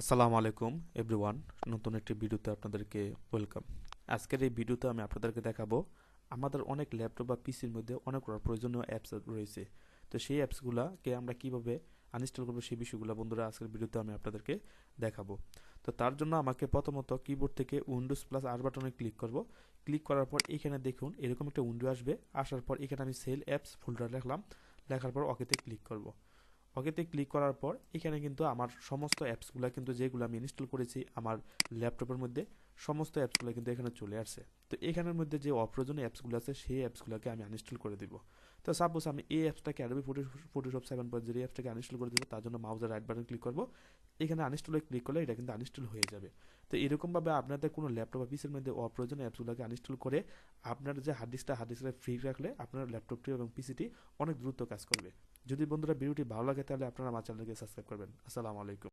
আসসালামু আলাইকুম এভরিওয়ান নতুন একটি ভিডিওতে আপনাদেরকে ওয়েলকাম আজকের এই ভিডিওতে আমি আপনাদেরকে দেখাবো, আমাদের অনেক ল্যাপটপ বা পিসির মধ্যে অনেক প্রয়োজনীয় অ্যাপস রয়েছে। তো সেই অ্যাপসগুলোকে আমরা কীভাবে আনইনস্টল করব সেই বিষয়গুলো বন্ধুরা আজকের ভিডিওতে আমি আপনাদেরকে দেখাবো। তো তার জন্য আমাকে প্রথমত কিবোর্ড থেকে উইন্ডোজ প্লাস আর বাটনে ক্লিক করব। ক্লিক করার পর এখানে দেখুন, এরকম একটা উইন্ডো আসবে। আসার পর এখানে আমি সেল অ্যাপস ফোল্ডার লিখলাম। লেখার পর ওকেতে ক্লিক করব। ওকেতে ক্লিক করার পর, এখানে কিন্তু আমার সমস্ত অ্যাপসগুলো কিন্তু যেগুলো আমি ইনস্টল করেছি আমার ল্যাপটপের মধ্যে, সমস্ত অ্যাপসগুলো কিন্তু এখানে চলে আসছে। তো এখানের মধ্যে যে অপ্রয়োজনীয় অ্যাপসগুলো আছে, সেই অ্যাপসগুলোকে আমি আনইনস্টল করে দিব। তো সাপোজ আমি এই অ্যাপসটাকে Adobe Photoshop seven point zero অ্যাপসটাকে uninstall করে দেবো, তার জন্য মাউজের রাইট বাটন ক্লিক করব। এখানে আনইনস্টলে ক্লিক করলে এটা কিন্তু আনইনস্টল হয়ে যাবে। তো এরকমভাবে আপনাদের কোনো ল্যাপটপ বা পিসের মধ্যে অপ্রয়োজনীয় অ্যাপসগুলোকে আনইনস্টল করে আপনার যে হার্ড ডিস্কটা হার্ড ডিস্কটা ফ্রি রাখলে আপনার ল্যাপটপটি এবং পিসিটি অনেক দ্রুত কাজ করবে। যদি বন্ধুরা ভিডিওটি ভালো লাগে তাহলে আপনারা আমার চ্যানেলকে সাবস্ক্রাইব করবেন। আসসালামু আলাইকুম।